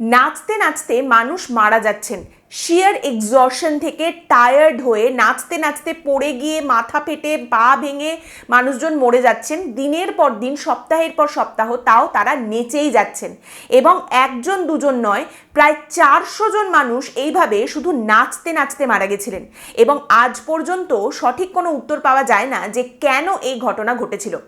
নাচতে নাচতে মানুষ মারা যাচ্ছেন। শিয়ার এক্সশন থেকে টায়ার্ড হয়ে নাচতে নাচতে পড়ে গিয়ে মাথা ফেটে পা ভেঙে মানুষজন মরে যাচ্ছেন। দিনের পর দিন, সপ্তাহের পর সপ্তাহ তাও তারা নেচেই যাচ্ছেন। এবং একজন, দুজন নয়, প্রায় চারশো জন মানুষ এইভাবে শুধু নাচতে নাচতে মারা গেছিলেন। এবং আজ পর্যন্ত সঠিক কোনো উত্তর পাওয়া যায় না যে কেন এই ঘটনা ঘটেছিল।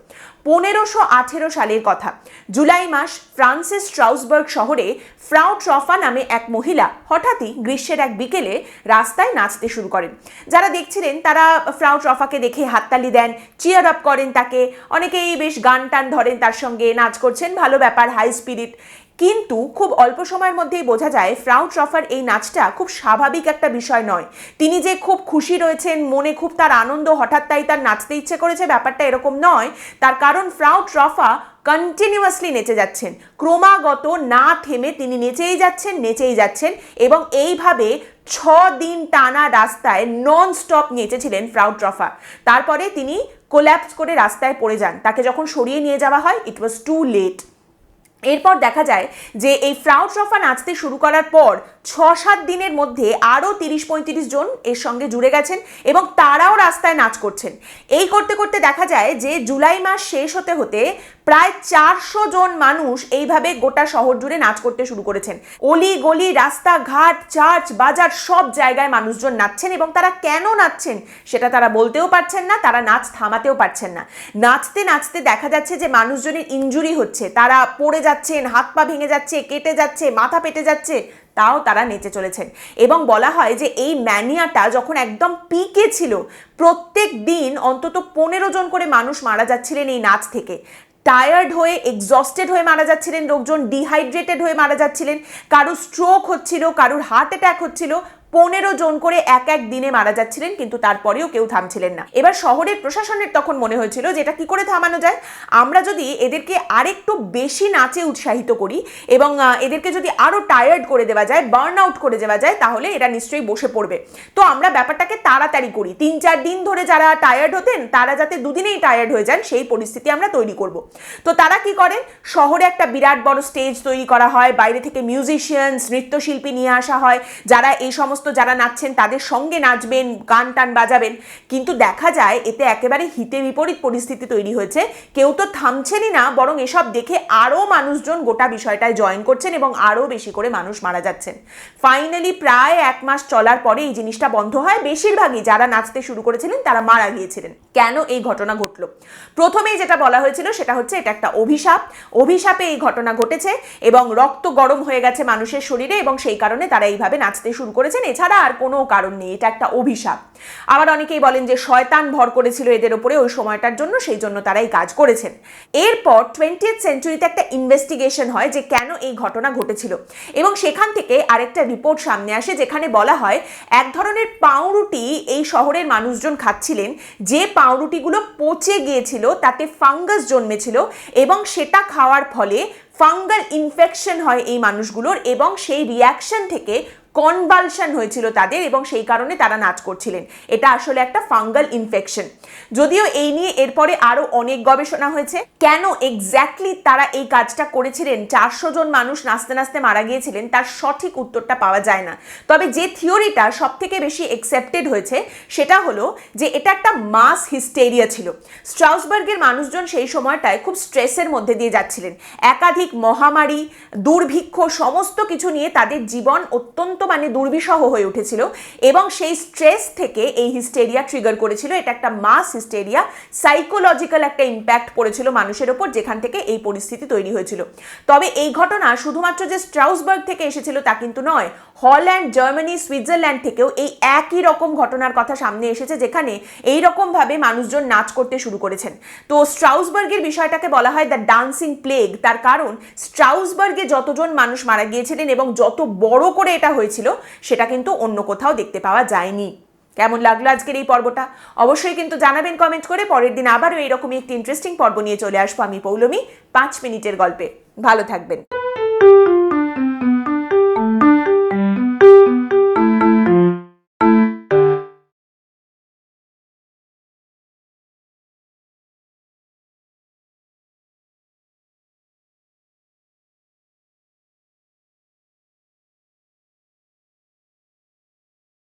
পনেরোশো আঠেরো সালের কথা। জুলাই মাস ফ্রান্সিস ট্রাউসবার্গ শহরে ফ্রাউ ট্রফা নামে এক মহিলা হঠাৎই গ্রীষ্মের এক বিকেলে রাস্তায় নাচতে শুরু করেন। যারা দেখছিলেন তারা ফ্রাউ ট্রফাকে দেখে হাততালি দেন চিয়ার আপ করেন তাকে। অনেকেই বেশ গান টান ধরেন তার সঙ্গে, নাচ করছেন, ভালো ব্যাপার হাই স্পিরিট কিন্তু খুব অল্প সময়ের মধ্যেই বোঝা যায়, ফ্রাউ ট্রফার এই নাচটা খুব স্বাভাবিক একটা বিষয় নয়। তিনি যে খুব খুশি রয়েছেন, মনে খুব তার আনন্দ, হঠাৎ তাই তার নাচতে ইচ্ছে করেছে, ব্যাপারটা এরকম নয়। তার কারণ ফ্রাউ ট্রফা কন্টিনিউয়াসলি নেচে যাচ্ছেন। ক্রমাগত না থেমে তিনি নেচেই যাচ্ছেন নেচেই যাচ্ছেন এবং এইভাবে ছ দিন টানা রাস্তায় নন স্টপ নেচেছিলেন ফ্রাউড ট্রফা। তারপরে তিনি কোল্যাপস করে রাস্তায় পড়ে যান। তাকে যখন সরিয়ে নিয়ে যাওয়া হয় ইট ওয়াজ টু লেট এরপর দেখা যায় যে এই ফ্রাউড ট্রফা নাচতে শুরু করার পর ছ সাত দিনের মধ্যে আরও তিরিশ পঁয়ত্রিশ জন এর সঙ্গে জুড়ে গেছেন এবং তারাও রাস্তায় নাচ করছেন। এই করতে করতে দেখা যায় যে জুলাই মাস শেষ হতে হতে প্রায় চারশো জন মানুষ এইভাবে গোটা শহর জুড়ে নাচ করতে শুরু করেছেন। অলি গলি, রাস্তাঘাট, চার্চ, বাজার সব জায়গায় মানুষজন নাচছেন এবং তারা কেন নাচছেন সেটা তারা বলতেও পারছেন না, তারা নাচ থামাতেও পারছেন না। নাচতে নাচতে দেখা যাচ্ছে যে মানুষজনের ইঞ্জুরি হচ্ছে। তারা পড়ে যাচ্ছেন, হাত পা ভেঙে যাচ্ছে, কেটে যাচ্ছে, মাথা পেটে যাচ্ছে। তাও তারা নেচে চলেছেন। এবং বলা হয় যে এই ম্যানিয়াটা যখন একদম পিকে ছিল, প্রত্যেক দিন অন্তত পনেরো জন করে মানুষ মারা যাচ্ছিলেন এই নাচ থেকে। টায়ার্ড হয়ে এক্সস্টেড হয়ে মারা যাচ্ছিলেন, লোকজন ডিহাইড্রেটেড হয়ে মারা যাচ্ছিলেন। কারুর স্ট্রোক হচ্ছিল, কারুর হার্ট অ্যাট্যাক হচ্ছিল পনেরো জন করে এক এক দিনে মারা যাচ্ছিলেন, কিন্তু তারপরেও কেউ থামছিলেন না। এবার শহরের প্রশাসনের তখন মনে হয়েছিল যে এটা কি করে থামানো যায়? আমরা যদি এদেরকে আরেকটু বেশি নাচে উৎসাহিত করি এবং এদেরকে যদি আরও টায়ার্ড করে দেওয়া যায় বার্ন আউট করে দেওয়া যায়, তাহলে এরা নিশ্চয়ই বসে পড়বে। তো আমরা ব্যাপারটাকে তাড়াতাড়ি করি। তিন চার দিন ধরে যারা টায়ার্ড হতেন, তারা যাতে দুদিনেই টায়ার্ড হয়ে যান, সেই পরিস্থিতি আমরা তৈরি করব। তো তারা কি করেন শহরে একটা বিরাট বড় স্টেজ তৈরি করা হয়, বাইরে থেকে মিউজিশিয়ানস নৃত্যশিল্পী নিয়ে আসা হয়, যারা এই সমস্ত যারা নাচছেন তাদের সঙ্গে নাচবেন, গান টান বাজাবেন। কিন্তু দেখা যায় এতে একেবারে হিতে বিপরীত পরিস্থিতি তৈরি হয়েছে। কেউ তো থামছেনই না, বরং এসব দেখে আরও মানুষজন গোটা বিষয়টায় জয়েন করছেন এবং আরও বেশি করে মানুষ মারা যাচ্ছেন। ফাইনালি প্রায় এক মাস চলার পরে এই জিনিসটা বন্ধ হয়। বেশিরভাগই যারা নাচতে শুরু করেছিলেন তারা মারা গিয়েছিলেন। কেন এই ঘটনা ঘটলো? প্রথমেই যেটা বলা হয়েছিল সেটা হচ্ছে এটা একটা অভিশাপ। অভিশাপে এই ঘটনা ঘটেছে এবং রক্ত গরম হয়ে গেছে মানুষের শরীরে এবং সেই কারণে তারা এইভাবে নাচতে শুরু করেছেন এছাড়া আর কোনো কারণ নেই, এটা একটা অভিশাপ। আবার অনেকেই বলেন যে শয়তান ভর করেছিল এদের ওপরে ওই সময়টার জন্য, সেই জন্য তারা এই কাজ করেছেন। এরপর টোয়েন্টি সেঞ্চুরিতে একটা ইনভেস্টিগেশন হয় যে কেন এই ঘটনা ঘটেছিল। এবং সেখান থেকে আরেকটা রিপোর্ট সামনে আসে যেখানে বলা হয়, এক ধরনের পাউরুটি এই শহরের মানুষজন খাচ্ছিলেন, যে পাউরুটিগুলো পচে গিয়েছিল, তাতে ফাঙ্গাস জন্মেছিল এবং সেটা খাওয়ার ফলে ফাঙ্গাল ইনফেকশন হয় এই মানুষগুলোর এবং সেই রিয়াকশন থেকে কনভালশন হয়েছিল তাদের এবং সেই কারণে তারা নাচ করছিলেন। এটা আসলে একটা ফাঙ্গাল ইনফেকশন যদিও এই নিয়ে এরপরে আরও অনেক গবেষণা হয়েছে। কেন এক্স্যাক্টলি তারা এই কাজটা করেছিলেন? চারশো জন মানুষ নাচতে নাচতে মারা গিয়েছিলেন, তার সঠিক উত্তরটা পাওয়া যায় না। তবে যে থিওরিটা সব থেকে বেশি একসেপ্টেড হয়েছে, সেটা হলো যে এটা একটা মাস হিস্টেরিয়া ছিল। স্ট্রাউসবার্গের মানুষজন সেই সময়টায় খুব স্ট্রেসের মধ্যে দিয়ে যাচ্ছিলেন। একাধিক মহামারী, দুর্ভিক্ষ, সমস্ত কিছু নিয়ে তাদের জীবন অত্যন্ত মানে দুর্বিষহ হয়ে উঠেছিল এবং সেই স্ট্রেস থেকে এই হিস্টেরিয়া ট্রিগার করেছিল। এটা একটা মাস হিস্টেরিয়া সাইকোলজিক্যাল একটা ইম্প্যাক্ট পড়েছিল মানুষের ওপর, যেখান থেকে এই পরিস্থিতি তৈরি হয়েছিল। তবে এই ঘটনা শুধুমাত্র যে স্ট্রাউসবার্গ থেকে এসেছিল তা কিন্তু নয় হল্যান্ড জার্মানি সুইজারল্যান্ড থেকেও এই একই রকম ঘটনার কথা সামনে এসেছে, যেখানে এই রকমভাবে মানুষজন নাচ করতে শুরু করেছেন। তো স্ট্রাউসবার্গের বিষয়টাকে বলা হয় দ্য ডান্সিং প্লেগ তার কারণ স্ট্রাউসবার্গে যতজন মানুষ মারা গিয়েছিলেন এবং যত বড় করে এটা হয়েছিল, সেটা কিন্তু অন্য কোথাও দেখতে পাওয়া যায়নি। কেমন লাগল আজকের এই পর্বটা? অবশ্যই কিন্তু জানাবেন কমেন্ট করে। পরের দিন আবারও এইরকমই একটি ইন্টারেস্টিং পর্ব নিয়ে চলে আসব আমি, পৌলমী, পাঁচ মিনিটের গল্পে। ভালো থাকবেন।